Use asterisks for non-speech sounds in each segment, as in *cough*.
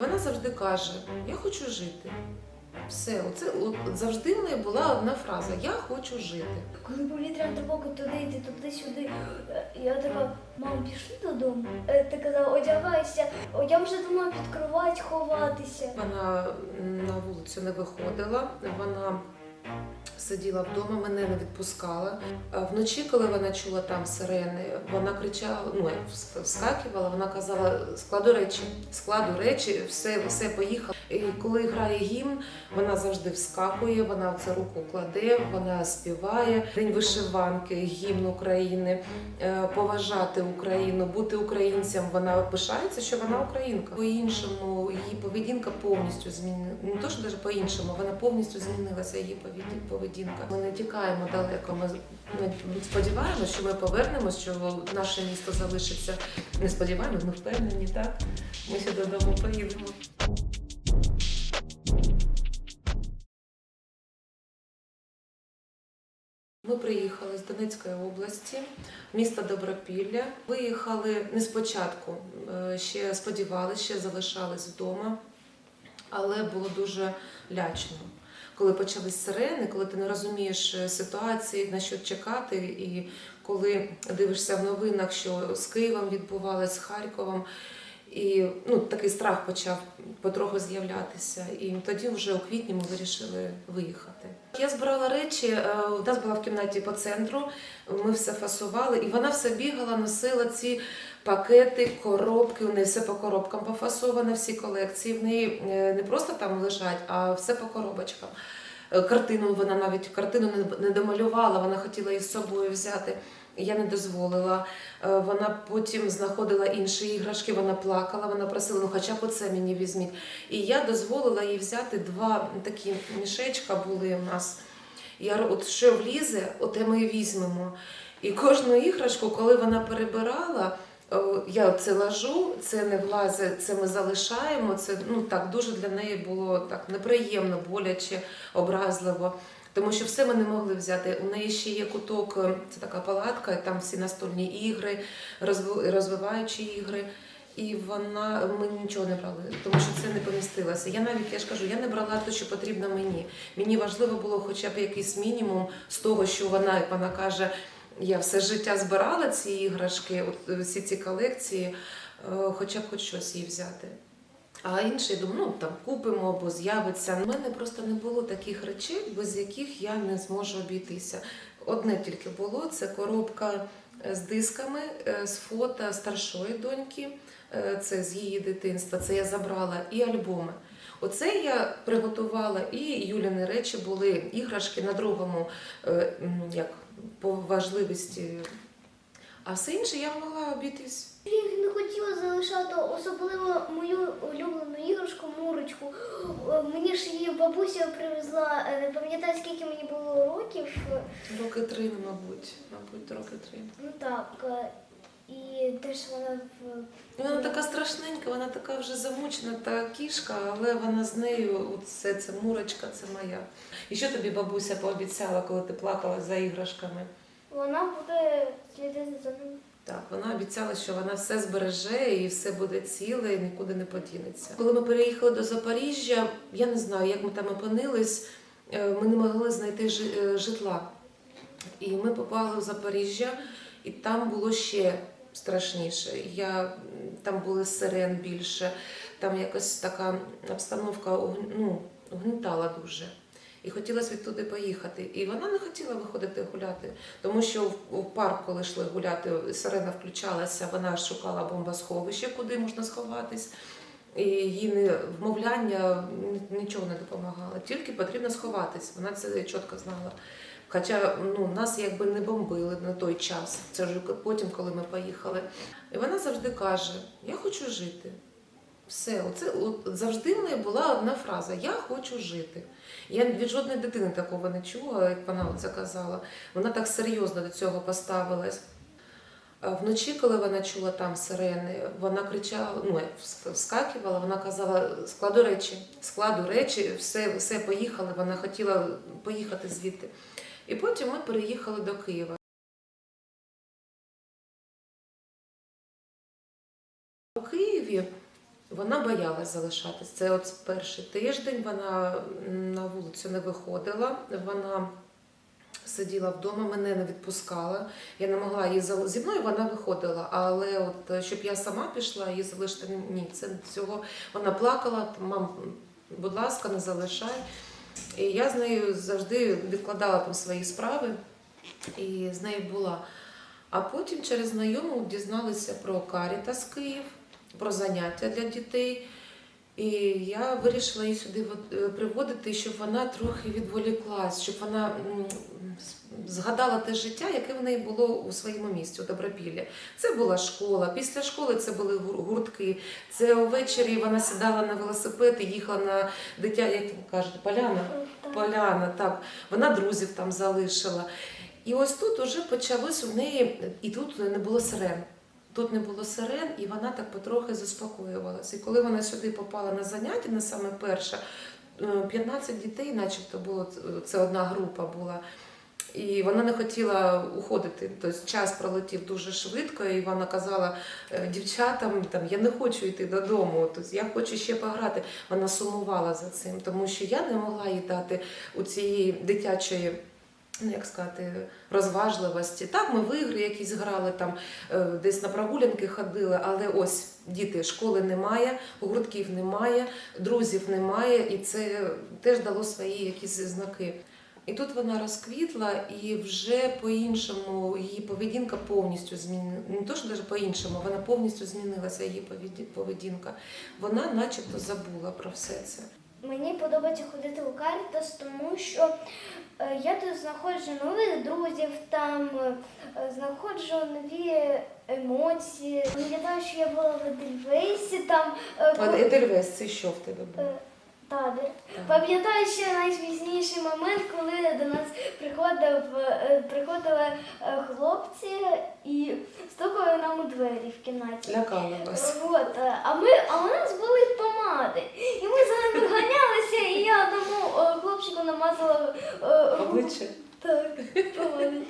Вона завжди каже: Я хочу жити. Все, оце от завжди в неї була одна фраза Я хочу жити. Коли повітряна тривога туди йти, туди-сюди, е, я така, мам, пішли додому. Е, Ти казала, одягайся, я вже думала під кровать ховатися. Вона на вулицю не виходила, вона сиділа вдома, мене не відпускала. Вночі, коли вона чула там сирени, вона кричала, ну вскакувала, вона казала: складу речі, складу речі, все, все поїхало. І коли грає гімн, вона завжди вскакує, вона в це руку кладе, вона співає. День вишиванки, гімн України, е, поважати Україну, бути українцем. Вона пишається, що вона українка. По-іншому її поведінка повністю змінила. Не то, що навіть по-іншому, вона повністю змінилася її поведі- поведінка. Ми не тікаємо далеко. Ми ми сподіваємося, що ми повернемось, що наше місто залишиться. Не сподіваємось, ми впевнені, так? Ми ще додому поїдемо. Ми приїхали з Донецької області, міста Добропілля. Виїхали не спочатку, е, ще сподівалися, ще залишались вдома, але було дуже лячно. Коли почались сирени, коли ти не розумієш е, ситуації, на що чекати, і коли дивишся в новинах, що з Києвом відбувалось, з Харковом, і ну, такий страх почав потроху з'являтися. І тоді вже у квітні ми вирішили виїхати. Я збирала речі, е, у нас була в кімнаті по центру, ми все фасували, і вона все бігала, носила ці пакети, коробки. У неї все по коробкам пофасоване, всі колекції. В неї е, не просто там лежать, а все по коробочкам. Е, Картину вона навіть картину не- не домалювала, вона хотіла її з собою взяти. Я не дозволила. Е, Вона потім знаходила інші іграшки, вона плакала, вона просила, ну хоча б оце мені візьміть. І я дозволила їй взяти два такі мішечка були у нас. Я от що влізе, оте ми і візьмемо. І кожну іграшку, коли вона перебирала, я це лажу, це не влазить, це ми залишаємо. Це ну так дуже для неї було так неприємно, боляче, образливо. Тому що все ми не могли взяти. У неї ще є куток, е, це така палатка, там всі настольні ігри, розвиваючі ігри. І вона ми нічого не брали, тому що це не помістилося. Я навіть я ж кажу, я не брала те, що потрібно мені. Мені важливо було хоча б якийсь мінімум з того, що вона, як вона каже, я все життя збирала ці іграшки, от всі ці колекції, е, хоча б хоч щось їй взяти. А інше, я думаю, ну там купимо або з'явиться. У мене просто не було таких речей, без яких я не зможу обійтися. Одне тільки було це коробка е, з дисками, е, з фото старшої доньки, е, це з її дитинства. Це я забрала і альбоми. Оце я приготувала, і Юліни речі були іграшки на другому, як по важливості. А все інше я могла обійтись. Я не хотіла залишати особливо мою улюблену іграшку Мурочку. Мені ж її бабуся привезла, е, не пам'ятаю скільки мені було років. Роки три, мабуть, мабуть, роки три. Ну так. е, І теж вона Вона така страшненька, вона така вже замучена, та кішка, але вона з нею, все це мурочка, це моя. І що тобі бабуся пообіцяла, коли ти плакала за іграшками? вона буде слідити за ним. Так, вона обіцяла, що вона все збереже і все буде ціле, і нікуди не подінеться. Коли ми переїхали до Запоріжжя, я не знаю, як ми там опинились, е, ми не могли знайти е, житла. І ми попали в Запоріжжя, і там було ще страшніше. Я, там були сирен більше, там якась така обстановка ну, угнітала дуже. І хотілося відтуди поїхати. І вона не хотіла виходити гуляти, тому що в, парк, коли йшли гуляти, сирена включалася, вона шукала бомбосховище, куди можна сховатись. І її вмовляння нічого не допомагало. Тільки потрібно сховатись. Вона це чітко знала. Хоча ну, нас якби не бомбили на той час. Це вже потім, коли ми поїхали. І вона завжди каже: Я хочу жити. Все, оце от завжди в неї була одна фраза: Я хочу жити. Я від жодної дитини такого не чула, як вона це казала. Вона так серйозно до цього поставилась. Вночі, коли вона чула там сирени, вона кричала, ну вскакувала, вона казала: складу речі, складу речі, все, все поїхали. Вона хотіла поїхати звідти. І потім ми переїхали до Києва. Вона боялась залишатись. Це от перший тиждень вона на вулицю не виходила. Вона сиділа вдома, мене не відпускала. Я не могла її зал- зі мною, вона виходила. Але от е, щоб я сама пішла її залишити, ні, це цього вона плакала. Мам, будь ласка, не залишай. І я з нею завжди відкладала там свої справи і з нею була. А потім через знайому дізналися про Карітас Київ, про заняття для дітей. І я вирішила її сюди е, приводити, щоб вона трохи відволіклась, щоб вона згадала те життя, яке в неї було у своєму місті, у Добропіллі. Це була школа. Після школи це були гуртки. Це ввечері вона сідала на велосипед і їхала на дитя, як кажуть, поляна. Поляна, так. Вона друзів там залишила. І ось тут уже почалось у неї, і тут не було сирен. Тут не було сирен, і вона так потрохи заспокоювалася. І коли вона сюди попала на заняття, на саме перше, е, 15 дітей, начебто було це одна група була. І вона не хотіла уходити. Тобто час пролетів дуже швидко, і вона казала е, дівчатам, там я не хочу йти додому, тобто я хочу ще пограти. Вона сумувала за цим, тому що я не могла їй дати у цієї дитячої. Ну, як сказати, розважливості. Так, ми в ігри якісь грали, там е, десь на прогулянки ходили, але ось діти, школи немає, гуртків немає, друзів немає, і це теж дало свої якісь знаки. І тут вона розквітла, і вже по-іншому її поведінка повністю змінила. Не то, що навіть по-іншому, вона повністю змінилася її поведі- поведінка. Вона начебто забула про все це. Мені подобається ходити у Карітас, тому що е, я тут знаходжу нових друзів, там е, знаходжу нові емоції. Пам'ятаю, що я була в Едельвейсі, там е, А Едельвейс, це що в тебе було? Табір. Пам'ятаю ще найсмішніший момент, коли до нас приходив, е, приходили е, хлопці і стукали нам у двері в кімнаті. Лякала вас. От, е, а ми, а у нас були помади. І ми за ними ганялися, і я одному хлопчику намазала. Обличчя. Так, помади.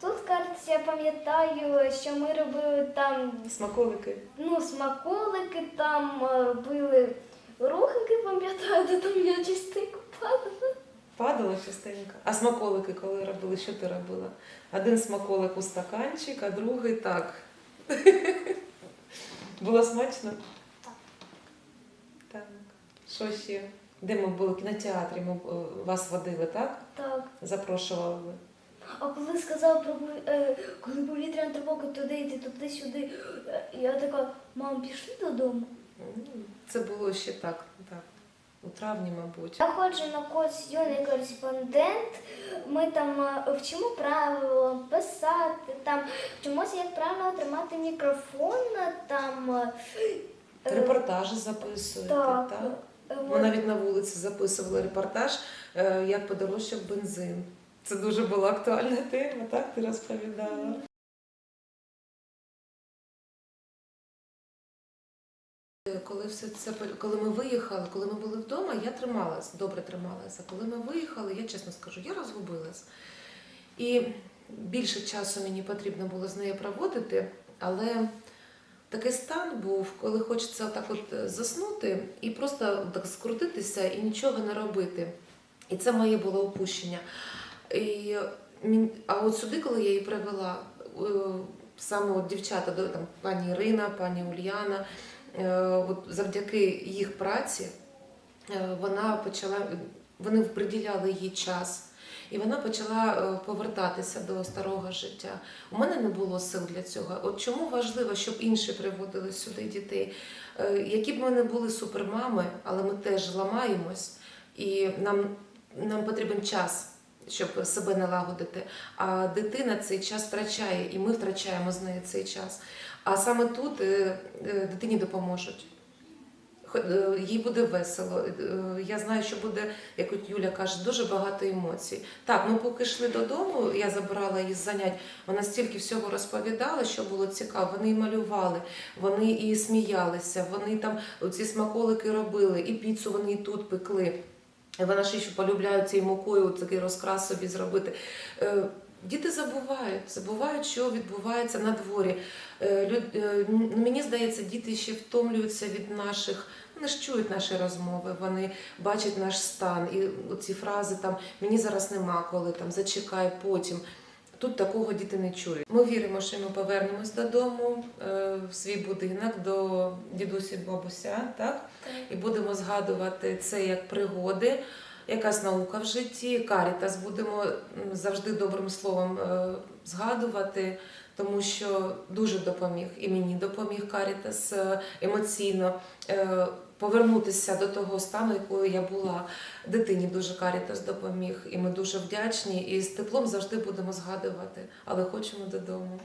Тут кажеться, я пам'ятаю, що ми робили там Смаколики. ну, смаколики, там робили руханки, пам'ятаю, де там я частинку падала. Падала частенько. А смаколики коли робили, що ти робила? Один смаколик у стаканчик, а другий так. *laughs* Було смачно? Так. Так. Що ще? Де ми були? В кінотеатрі ми е, вас водили, так? Так. Запрошували. ви. А коли сказав про е, коли повітряна тривога туди йти, туди сюди, е, я така, мам, пішли додому. Це було ще так, так. У травні, мабуть. Я ходжу на курс юний кореспондент. Ми там е, вчимо правила писати, там вчимося, як правильно тримати мікрофон, там е, е, Репортажі записуєте, так. так? Ми навіть на вулиці записували репортаж, як подорожчав бензин. Це дуже була актуальна тема, так? Ти розповідала. Коли все це коли ми виїхали, коли ми були вдома, я трималась, добре трималася. Коли ми виїхали, я чесно скажу, я розгубилась. І більше часу мені потрібно було з нею проводити, але такий стан був, коли хочеться так от е, заснути і просто так скрутитися і нічого не робити. І це моє було опущення. І, а от сюди, коли я її привела, е, саме от дівчата, там, пані Ірина, пані Ульяна, от завдяки їх праці е, вона почала, вони приділяли їй час. І вона почала е, повертатися до старого життя. У мене не було сил для цього. От чому важливо, щоб інші приводили сюди дітей? Е, Які б ми не були супермами, але ми теж ламаємось, і нам, нам потрібен час, щоб себе налагодити. А дитина цей час втрачає, і ми втрачаємо з нею цей час. А саме тут е, е, дитині допоможуть. Е, Їй буде весело. Я знаю, що буде, як от Юля каже, дуже багато емоцій. Так, ми поки йшли додому, я забирала її з занять. Вона стільки всього розповідала, що було цікаво. Вони і малювали, вони і сміялися, вони там ці смаколики робили, і піцу вони тут пекли. Вона ще полюбляють цією мукою такий розкрас собі зробити. Е, Діти забувають, забувають, що відбувається на дворі. Е, е, Мені здається, діти ще втомлюються від наших. Вони ж чують наші розмови, вони бачать наш стан. І ці фрази там мені зараз нема коли там зачекай потім. Тут такого діти не чують. Ми віримо, що ми повернемось додому е, в свій будинок до дідусі бабуся, так? І будемо згадувати це як пригоди, якась наука в житті. Карітас будемо завжди добрим словом е, згадувати, тому що дуже допоміг і мені допоміг Карітас е, емоційно повернутися до того стану, якою я була. Дитині дуже Карітас допоміг, і ми дуже вдячні. І з теплом завжди будемо згадувати, але хочемо додому.